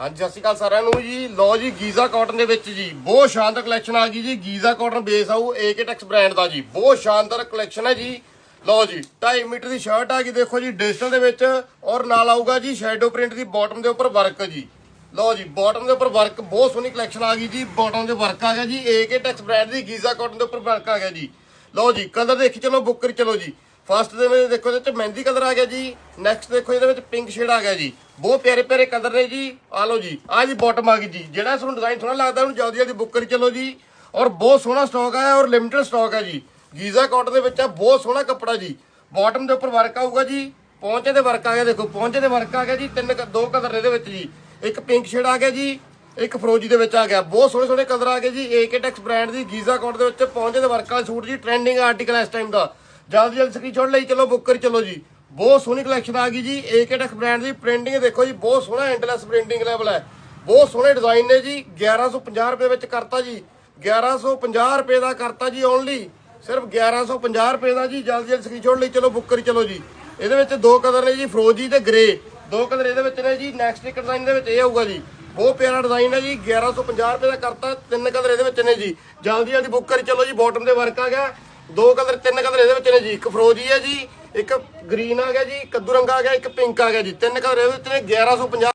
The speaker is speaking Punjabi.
ਹਾਂਜੀ, ਸਤਿ ਸ਼੍ਰੀ ਅਕਾਲ ਸਾਰਿਆਂ ਨੂੰ ਜੀ। ਲਓ ਜੀ, ਗੀਜ਼ਾ ਕਾਟਨ ਦੇ ਵਿੱਚ ਜੀ, ਬਹੁਤ ਸ਼ਾਨਦਾਰ ਕਲੈਕਸ਼ਨ ਆ ਗਈ ਜੀ। ਗੀਜ਼ਾ ਕਾਟਨ ਬੇਸ ਆਊ ਏਕਟੈਕਸ ਬ੍ਰਾਂਡ ਦਾ ਜੀ। ਬਹੁਤ ਸ਼ਾਨਦਾਰ ਕਲੈਕਸ਼ਨ ਹੈ ਜੀ। ਲਓ ਜੀ 2.5 ਮੀਟਰ ਦੀ ਸ਼ਰਟ ਆ ਗਈ। ਦੇਖੋ ਜੀ ਡਿਜੀਟਲ ਦੇ ਵਿੱਚ ਔਰ ਨਾਲ ਆਊਗਾ ਜੀ ਸ਼ੈਡੋ ਪ੍ਰਿੰਟ ਦੀ ਬਾਟਮ ਦੇ ਉੱਪਰ ਵਰਕ ਜੀ। ਲਓ ਜੀ ਬਾਟਮ ਦੇ ਉੱਪਰ ਵਰਕ ਬਹੁਤ ਸੋਹਣੀ ਕਲੈਕਸ਼ਨ ਆ ਗਈ ਜੀ। ਬਾਟਮ ਦੇ ਵਰਕ ਆ ਗਿਆ ਜੀ। ਏਕਟੈਕਸ ਬ੍ਰਾਂਡ ਦੀ ਗੀਜ਼ਾ ਕਾਟਨ ਦੇ ਉੱਪਰ ਵਰਕ ਆ ਗਿਆ ਜੀ। ਲਓ ਜੀ ਕਲਰ ਦੇਖੀ, ਚਲੋ ਬੁੱਕ ਚਲੋ ਜੀ। ਫਸਟ ਦੇ ਵਿੱਚ ਦੇਖੋ ਇਹਦੇ ਚ ਮਹਿੰਦੀ ਕਲਰ ਆ ਗਿਆ ਜੀ। ਨੈਕਸਟ ਦੇਖੋ ਇਹਦੇ ਵਿੱਚ ਪਿੰਕ ਸ਼ੇਡ ਆ ਗਿਆ ਜੀ। ਬਹੁਤ ਪਿਆਰੇ ਪਿਆਰੇ ਕਲਰ ਨੇ ਜੀ। ਆ ਲਓ ਜੀ। ਆ ਜੀ ਬਾਟਮ ਆ ਗਈ ਜੀ। ਜਿਹੜਾ ਤੁਹਾਨੂੰ ਡਿਜ਼ਾਈਨ ਸੋਹਣਾ ਲੱਗਦਾ ਉਹਨੂੰ ਜਲਦੀ ਜਲਦੀ ਬੁੱਕ ਕਰੀ ਚਲੋ ਜੀ। ਔਰ ਬਹੁਤ ਸੋਹਣਾ ਸਟਾਕ ਹੈ ਔਰ ਲਿਮਿਟਡ ਸਟਾਕ ਹੈ ਜੀ। ਗੀਜ਼ਾ ਕਾਟਨ ਦੇ ਵਿੱਚ ਆ ਬਹੁਤ ਸੋਹਣਾ ਕੱਪੜਾ ਜੀ। ਬਾਟਮ ਦੇ ਉੱਪਰ ਵਰਕ ਆਊਗਾ ਜੀ। ਪਹੁੰਚੇ ਦੇ ਵਰਕ ਆ ਗਿਆ ਦੇਖੋ। ਪਹੁੰਚੇ ਦੇ ਵਰਕ ਆ ਗਿਆ ਜੀ। ਤਿੰਨ ਦੋ ਕਲਰ ਇਹਦੇ ਵਿੱਚ ਜੀ। ਇੱਕ ਪਿੰਕ ਸ਼ੇਡ ਆ ਗਿਆ ਜੀ। ਇੱਕ ਫਰੋਜੀ ਦੇ ਵਿੱਚ ਆ ਗਿਆ। ਬਹੁਤ ਸੋਹਣੇ ਸੋਹਣੇ ਕਲਰ ਆ ਗਏ ਜੀ। ਏਕਟੈਕਸ ਬ੍ਰਾਂਡ ਦੀ ਗੀਜ਼ਾ ਕਾਟਨ ਦੇ ਵਿੱਚ ਪਹੁੰਚੇ ਦੇ ਵਰਕ ਵਾਲਾ ਸੂਟ ਜੀ। ਟ੍ਰੈਂਡਿੰਗ ਆਰਟੀਕਲ ਇਸ ਟਾਈਮ ਦਾ। ਜਲਦ ਜਲਦੀ ਸਕਰੀਨਸ਼ਾਟ ਲਈ, ਚਲੋ ਬੁੱਕ ਕਰੀ, ਚਲੋ ਜੀ। ਬਹੁਤ ਸੋਹਣੀ ਕਲੈਕਸ਼ਨ ਆ ਗਈ ਜੀ। ਏਕਟੈਕਸ ਬ੍ਰਾਂਡ ਦੀ ਪ੍ਰਿੰਟਿੰਗ ਦੇਖੋ ਜੀ, ਬਹੁਤ ਸੋਹਣਾ ਐਂਡਲੈਸ ਪ੍ਰਿੰਟਿੰਗ ਲੈਵਲ ਹੈ। ਬਹੁਤ ਸੋਹਣੇ ਡਿਜ਼ਾਈਨ ਨੇ ਜੀ। 1150 ਰੁਪਏ ਵਿੱਚ ਕਰਤਾ ਜੀ। 1150 ਰੁਪਏ ਦਾ ਕਰਤਾ ਜੀ ਓਨਲੀ ਸਿਰਫ 1150 ਰੁਪਏ ਦਾ ਜੀ। ਜਲਦੀ ਜਲਦੀ ਸਕਰੀਨਸ਼ਾਟ ਲਈ, ਚਲੋ ਬੁੱਕ ਕਰੀ, ਚਲੋ ਜੀ। ਇਹਦੇ ਵਿੱਚ ਦੋ ਕਲਰ ਨੇ ਜੀ ਫਰੋਜੀ ਤੇ ਗ੍ਰੇ ਦੋ ਕਲਰ ਇਹਦੇ ਵਿੱਚ ਨੇ ਜੀ। ਨੈਕਸਟ ਇੱਕ ਡਿਜ਼ਾਈਨ ਦੇ ਵਿੱਚ ਇਹ ਆਊਗਾ ਜੀ। ਬਹੁਤ ਪਿਆਰਾ ਡਿਜ਼ਾਈਨ ਹੈ ਜੀ। 1150 ਰੁਪਏ ਦਾ ਕਰਤਾ। ਤਿੰਨ ਕਲਰ ਇਹਦੇ ਵਿੱਚ ਨੇ ਜੀ। ਜਲਦੀ ਜਲਦੀ ਬੁੱਕ ਕਰੀ, ਚਲੋ ਜੀ। ਬਾਟਮ ਦੇ ਵਰਕ ਆ ਗਿਆ। ਦੋ ਕਲਰ, ਤਿੰਨ ਕਲਰ ਇਹਦੇ ਵਿੱਚ ਨੇ ਜੀ। ਇੱਕ ਫਰੋਜੀ ਹੈ ਜੀ, ਇੱਕ ਗ੍ਰੀਨ ਆ ਗਿਆ ਜੀ ਕੱਦੂ ਰੰਗ ਆ ਗਿਆ, ਇੱਕ ਪਿੰਕ ਆ ਗਿਆ ਜੀ। ਤਿੰਨ ਕਲਰ ਇਹਦੇ ਵਿੱਚ ਨੇ 1150